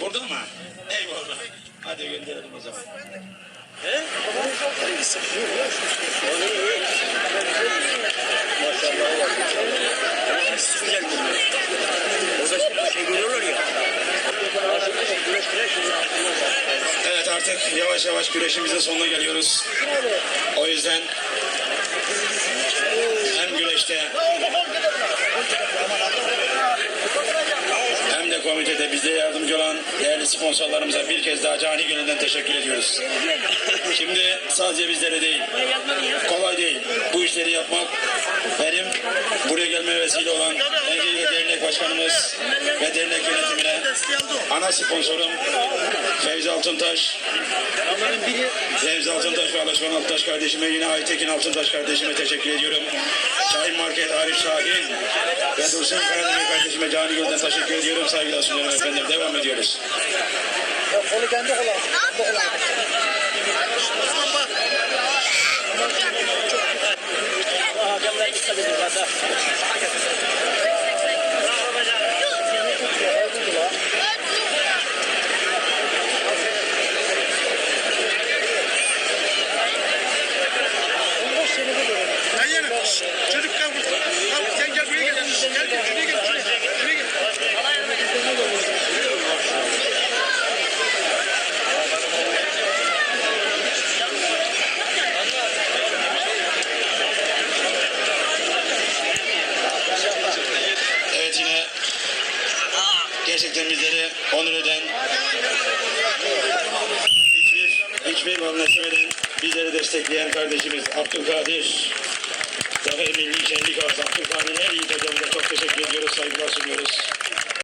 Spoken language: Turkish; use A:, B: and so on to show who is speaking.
A: Burada mı? Eyvallah. Hadi gönderelim o zaman.
B: Ya.
A: Evet artık yavaş yavaş güreşimizin sonuna geliyoruz. O yüzden komitede bize yardımcı olan değerli sponsorlarımıza bir kez daha cani gönülden teşekkür ediyoruz. Şimdi sadece bizlere değil, kolay değil. Bu işleri yapmak benim buraya gelme vesile olan Enceyli Dernek Başkanımız ve dernek yönetimine ana sponsorum Fevzi Altıntaş, Fevzi Altıntaş ve Alışman Alttaş kardeşime yine Aytekin Altıntaş kardeşime teşekkür ediyorum. Market Arif Şahin ve Dursun Karademir kardeşime cani gönülden teşekkür ediyorum. Saygılar sunuyorum efendim. Devam ediyoruz.
C: Onu kendi kullan.
B: Hakemler dikkat edin.
A: Gerçekten bizleri onur eden hiçbir, hiçbir vazgeçmeden bizleri destekleyen kardeşimiz Abdülkadir Zafer Milli Şenlik Ağası